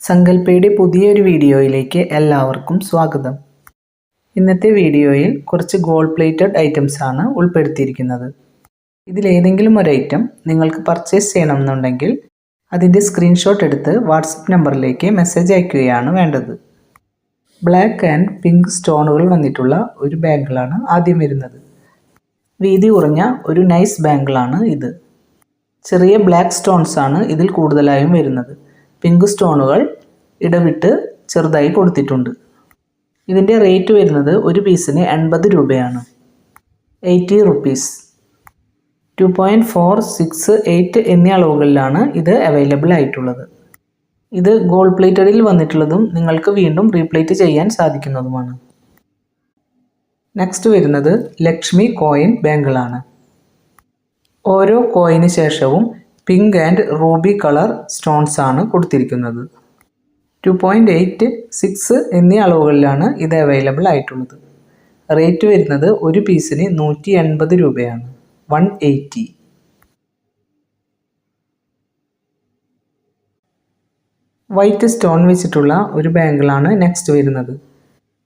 സങ്കല്പയുടെ പുതിയൊരു വീഡിയോയിലേക്ക് എല്ലാവർക്കും സ്വാഗതം. ഇന്നത്തെ വീഡിയോയിൽ കുറച്ച് ഗോൾഡ് പ്ലേറ്റഡ് ഐറ്റംസ് ആണ് ഉൾപ്പെടുത്തിയിരിക്കുന്നത്. ഇതിലേതെങ്കിലും ഒരു ഐറ്റം നിങ്ങൾക്ക് പർച്ചേസ് ചെയ്യണമെന്നുണ്ടെങ്കിൽ അതിന്റെ സ്ക്രീൻഷോട്ട് എടുത്ത് വാട്സപ്പ് നമ്പറിലേക്ക് മെസ്സേജ് അയക്കുകയാണ് വേണ്ടത്. ബ്ലാക്ക് ആൻഡ് പിങ്ക് സ്റ്റോണുകൾ വന്നിട്ടുള്ള ഒരു ബാങ്കിളാണ് ആദ്യം വരുന്നത്. വീതി കുറഞ്ഞ ഒരു നൈസ് ബാങ്കിളാണ് ഇത്. ചെറിയ ബ്ലാക്ക് സ്റ്റോൺസ് ആണ് ഇതിൽ കൂടുതലായും വരുന്നത്. പിങ്ക് സ്റ്റോണുകൾ ഇടവിട്ട് ചെറുതായി കൊടുത്തിട്ടുണ്ട് ഇതിന്റെ റേറ്റ് വരുന്നത് ഒരു പീസിന് എൺപത് രൂപയാണ്. Eighty rupees. Two point four six eight എന്നീ അളവുകളിലാണ് ഇത് അവൈലബിൾ ആയിട്ടുള്ളത്. ഇത് ഗോൾഡ് പ്ലേറ്റഡിൽ വന്നിട്ടുള്ളതും നിങ്ങൾക്ക് വീണ്ടും റീപ്ലേറ്റ് ചെയ്യാൻ സാധിക്കുന്നതുമാണ്. നെക്സ്റ്റ് വരുന്നത് ലക്ഷ്മി കോയിൻ ബാങ്കിളാണ്. ഓരോ കോയിന് ശേഷവും pink and ruby colour stones ആണ് കൊടുത്തിരിക്കുന്നത്. ടു പോയിന്റ് എയ്റ്റ് സിക്സ് എന്നീ അളവുകളിലാണ് ഇത് അവൈലബിൾ ആയിട്ടുള്ളത്. റേറ്റ് വരുന്നത് ഒരു പീസിന് നൂറ്റി എൺപത് രൂപയാണ്. One eighty. വൈറ്റ് സ്റ്റോൺ വെച്ചിട്ടുള്ള ഒരു ബാങ്കിളാണ് നെക്സ്റ്റ് വരുന്നത്.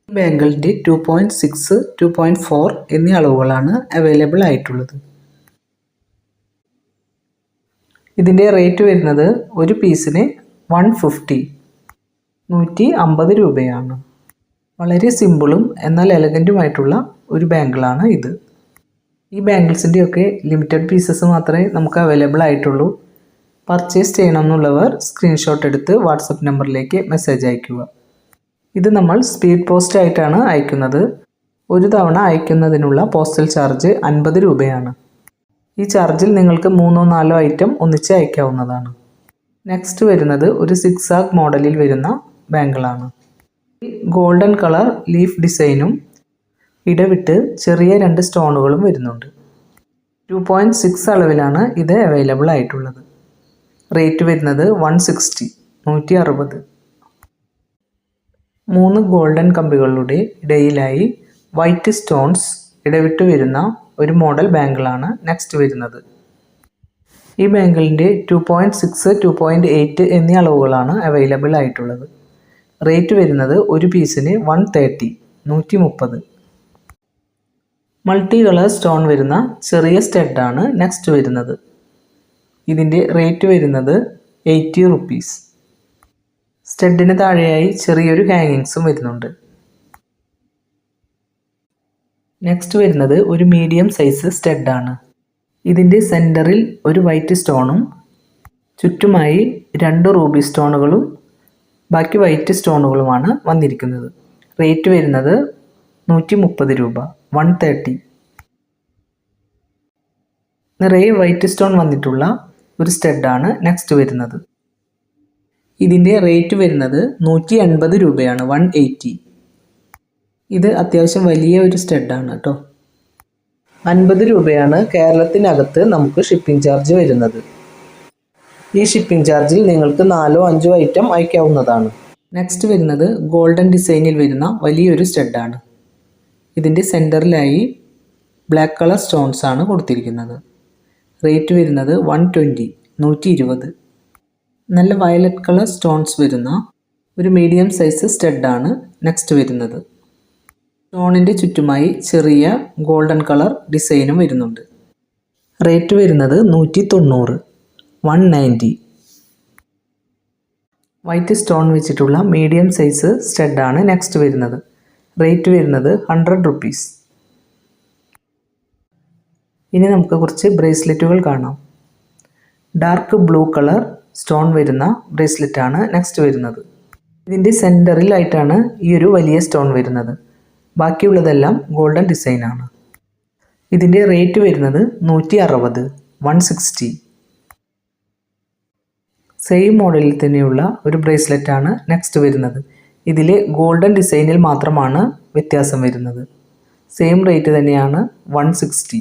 ബാങ്കിളിന്റെ two point six two point four എന്നീ അളവുകളാണ് അവൈലബിൾ ആയിട്ടുള്ളത്. ഇതിന്റെ റേറ്റ് വരുന്നത് ഒരു പീസിന് വൺ ഫിഫ്റ്റി നൂറ്റി അമ്പത് രൂപയാണ്. വളരെ സിമ്പിളും എന്നാൽ എലഗന്റുമായിട്ടുള്ള ഒരു ബാങ്കിളാണ് ഇത്. ഈ ബാങ്കിൾസിന്റെയൊക്കെ ലിമിറ്റഡ് പീസസ് മാത്രമേ നമുക്ക് അവൈലബിൾ ആയിട്ടുള്ളൂ. പർച്ചേസ് ചെയ്യണമെന്നുള്ളവർ സ്ക്രീൻഷോട്ട് എടുത്ത് വാട്സപ്പ് നമ്പറിലേക്ക് മെസ്സേജ് അയയ്ക്കുക. ഇത് നമ്മൾ സ്പീഡ് പോസ്റ്റ് ആയിട്ടാണ് അയക്കുന്നത്. ഒരു തവണ അയക്കുന്നതിനുള്ള പോസ്റ്റൽ ചാർജ് അൻപത് രൂപയാണ്. ഈ ചാർജിൽ നിങ്ങൾക്ക് മൂന്നോ നാലോ ഐറ്റം ഒന്നിച്ച് അയക്കാവുന്നതാണ്. നെക്സ്റ്റ് വരുന്നത് ഒരു സിക്സ് ആഗ് മോഡലിൽ വരുന്ന ബാങ്കിളാണ് ഗോൾഡൻ കളർ ലീഫ് ഡിസൈനും ഇടവിട്ട് ചെറിയ രണ്ട് സ്റ്റോണുകളും വരുന്നുണ്ട്. ടു പോയിന്റ് സിക്സ് അളവിലാണ് ഇത് അവൈലബിൾ ആയിട്ടുള്ളത്. റേറ്റ് വരുന്നത് വൺ സിക്സ്റ്റി നൂറ്റി അറുപത് മൂന്ന് ഗോൾഡൻ കമ്പികളുടെ ഇടയിലായി വൈറ്റ് സ്റ്റോൺസ് ഇടവിട്ട് വരുന്ന ഒരു മോഡൽ ബാങ്കിളാണ് നെക്സ്റ്റ് വരുന്നത്. ഈ ബാങ്കിളിന്റെ two point six two point eight എന്നീ അളവുകളാണ് അവൈലബിൾ ആയിട്ടുള്ളത്. റേറ്റ് വരുന്നത് ഒരു പീസിന് വൺ തേർട്ടി നൂറ്റി മുപ്പത്. മൾട്ടി കളർ സ്റ്റോൺ വരുന്ന ചെറിയ സ്റ്റെഡാണ് നെക്സ്റ്റ് വരുന്നത്. ഇതിന്റെ റേറ്റ് വരുന്നത് എയ്റ്റി റുപ്പീസ് സ്റ്റെഡിന് താഴെയായി ചെറിയൊരു ഹാങ്ങിങ്സും വരുന്നുണ്ട്. നെക്സ്റ്റ് വരുന്നത് ഒരു മീഡിയം സൈസ് സ്റ്റെഡ് ആണ്. ഇതിന്റെ സെന്ററിൽ ഒരു വൈറ്റ് സ്റ്റോണും ചുറ്റുമായി രണ്ട് റൂബി സ്റ്റോണുകളും ബാക്കി വൈറ്റ് സ്റ്റോണുകളുമാണ് വന്നിരിക്കുന്നത്. റേറ്റ് വരുന്നത് നൂറ്റി മുപ്പത് രൂപ വൺ തേർട്ടി നിറയെ വൈറ്റ് സ്റ്റോൺ വന്നിട്ടുള്ള ഒരു സ്റ്റെഡാണ് നെക്സ്റ്റ് വരുന്നത്. ഇതിന്റെ റേറ്റ് വരുന്നത് നൂറ്റി എൺപത് രൂപയാണ് വൺ എയ്റ്റി ഇത് അത്യാവശ്യം വലിയ ഒരു സ്റ്റെഡാണ് കേട്ടോ. അൻപത് രൂപയാണ് കേരളത്തിനകത്ത് നമുക്ക് ഷിപ്പിംഗ് ചാർജ് വരുന്നത്. ഈ ഷിപ്പിംഗ് ചാർജിൽ നിങ്ങൾക്ക് നാലോ അഞ്ചോ ഐറ്റം അയക്കാവുന്നതാണ്. നെക്സ്റ്റ് വരുന്നത് ഗോൾഡൻ ഡിസൈനിൽ വരുന്ന വലിയൊരു സ്റ്റെഡാണ്. ഇതിന്റെ സെന്ററിലായി ബ്ലാക്ക് കളർ സ്റ്റോൺസ് ആണ് കൊടുത്തിരിക്കുന്നത്. റേറ്റ് വരുന്നത് വൺ ട്വന്റി നൂറ്റി ഇരുപത് നല്ല വയലറ്റ് കളർ സ്റ്റോൺസ് വരുന്ന ഒരു മീഡിയം സൈസ് സ്റ്റെഡാണ് നെക്സ്റ്റ് വരുന്നത്. സ്റ്റോണിന്റെ ചുറ്റുമായി ചെറിയ ഗോൾഡൻ കളർ ഡിസൈനും വരുന്നുണ്ട്. റേറ്റ് വരുന്നത് നൂറ്റി തൊണ്ണൂറ് വൺ നയന്റി. വൈറ്റ് സ്റ്റോൺ വെച്ചിട്ടുള്ള മീഡിയം സൈസ് സ്റ്റഡാണ് നെക്സ്റ്റ് വരുന്നത്. റേറ്റ് വരുന്നത് ഹൺഡ്രഡ് റുപ്പീസ്. ഇനി നമുക്ക് കുറച്ച് ബ്രേസ്ലെറ്റുകൾ കാണാം. ഡാർക്ക് ബ്ലൂ കളർ സ്റ്റോൺ വരുന്ന ബ്രേസ്ലെറ്റാണ് നെക്സ്റ്റ് വരുന്നത്. ഇതിന്റെ സെന്ററിലായിട്ടാണ് ഈ ഒരു വലിയ സ്റ്റോൺ വരുന്നത്. ബാക്കിയുള്ളതെല്ലാം ഗോൾഡൻ ഡിസൈനാണ്. ഇതിന്റെ റേറ്റ് വരുന്നത് നൂറ്റി അറുപത് വൺ സിക്സ്റ്റി. സെയിം മോഡലിൽ തന്നെയുള്ള ഒരു ബ്രേസ്ലെറ്റാണ് നെക്സ്റ്റ് വരുന്നത്. ഇതിൽ ഗോൾഡൻ ഡിസൈനിൽ മാത്രമാണ് വ്യത്യാസം വരുന്നത്. സെയിം റേറ്റ് തന്നെയാണ് one sixty.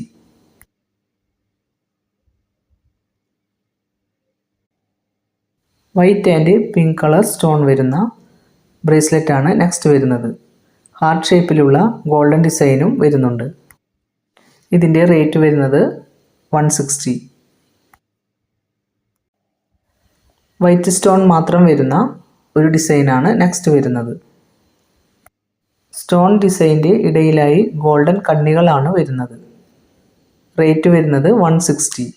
White and pink colour stone വരുന്ന ബ്രേസ്ലെറ്റാണ് നെക്സ്റ്റ് വരുന്നത്. ഹാർട്ട് ഷേപ്പിലുള്ള ഗോൾഡൻ ഡിസൈനും വരുന്നുണ്ട്. ഇതിന്റെ റേറ്റ് വരുന്നത് വൺ സിക്സ്റ്റി. വൈറ്റ് സ്റ്റോൺ മാത്രം വരുന്ന ഒരു ഡിസൈനാണ് നെക്സ്റ്റ് വരുന്നത്. സ്റ്റോൺ ഡിസൈന്റെ ഇടയിലായി ഗോൾഡൻ കണ്ണികളാണ് വരുന്നത്. റേറ്റ് വരുന്നത് വൺ സിക്സ്റ്റി.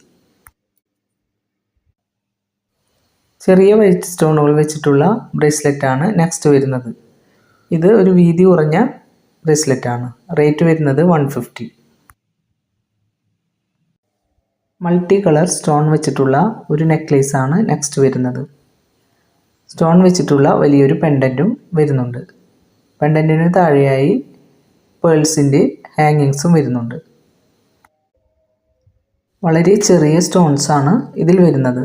ചെറിയ വൈറ്റ് സ്റ്റോണുകൾ വെച്ചിട്ടുള്ള ബ്രേസ്ലെറ്റാണ് നെക്സ്റ്റ് വരുന്നത്. ഇത് ഒരു വീതി കുറഞ്ഞ ബ്രേസ്ലെറ്റ് ആണ്. റേറ്റ് വരുന്നത് one fifty multi colour stone വെച്ചിട്ടുള്ള ഒരു നെക്ലേസ് ആണ് നെക്സ്റ്റ് വരുന്നത്. സ്റ്റോൺ വെച്ചിട്ടുള്ള വലിയൊരു പെൻഡന്റും വരുന്നുണ്ട്. പെൻഡന്റിന് താഴെയായി പേൾസിന്റെ ഹാങ്ങിങ്സും വരുന്നുണ്ട്. വളരെ ചെറിയ സ്റ്റോൺസാണ് ഇതിൽ വരുന്നത്.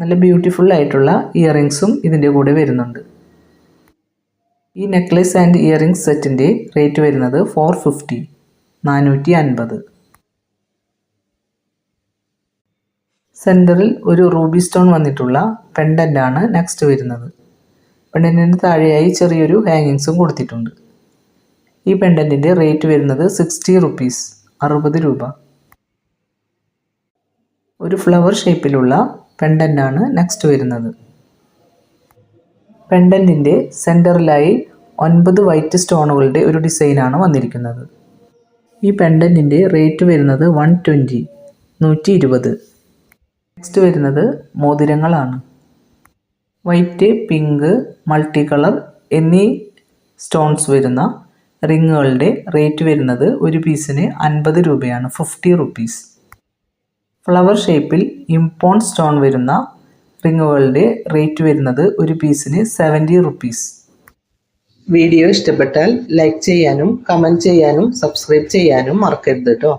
നല്ല ബ്യൂട്ടിഫുൾ ആയിട്ടുള്ള ഇയറിങ്സും ഇതിന്റെ കൂടെ വരുന്നുണ്ട്. ഈ നെക്ലേസ് ആൻഡ് ഇയറിങ്സ് സെറ്റിന്റെ റേറ്റ് വരുന്നത് ഫോർ ഫിഫ്റ്റി നാനൂറ്റി അൻപത് സെന്ററിൽ ഒരു റൂബി സ്റ്റോൺ വന്നിട്ടുള്ള പെൻഡന്റ് ആണ് നെക്സ്റ്റ് വരുന്നത്. പെൻഡന്റിന് താഴെയായി ചെറിയൊരു ഹാങ്ങിങ്സും കൊടുത്തിട്ടുണ്ട്. ഈ പെൻഡന്റിന്റെ റേറ്റ് വരുന്നത് സിക്സ്റ്റി റുപ്പീസ് അറുപത് രൂപ. ഒരു ഫ്ലവർ ഷേപ്പിലുള്ള പെൻഡന്റ് ആണ് നെക്സ്റ്റ് വരുന്നത്. പെൻഡന്റിന്റെ സെന്ററിലായി ഒൻപത് വൈറ്റ് സ്റ്റോണുകളുടെ ഒരു ഡിസൈനാണ് വന്നിരിക്കുന്നത്. ഈ പെൻഡന്റിന്റെ റേറ്റ് വരുന്നത് വൺ ട്വന്റി നൂറ്റി ഇരുപത്. നെക്സ്റ്റ് വരുന്നത് മോതിരങ്ങളാണ്. വൈറ്റ് പിങ്ക് മൾട്ടി കളർ എന്നീ സ്റ്റോൺസ് വരുന്ന റിങ്ങുകളുടെ റേറ്റ് വരുന്നത് ഒരു പീസിന് അൻപത് രൂപയാണ് ഫിഫ്റ്റി റുപ്പീസ്. ഫ്ലവർ ഷേപ്പിൽ ഇമ്പോൺ സ്റ്റോൺ വരുന്ന റിങ്ങുകളുടെ റേറ്റ് വരുന്നത് ഒരു പീസിന് സെവന്റി റുപ്പീസ് വീഡിയോ ഇഷ്ടപ്പെട്ടാൽ ലൈക്ക് ചെയ്യാനും കമന്റ് ചെയ്യാനും സബ്സ്ക്രൈബ് ചെയ്യാനും മറക്കരുത് കേട്ടോ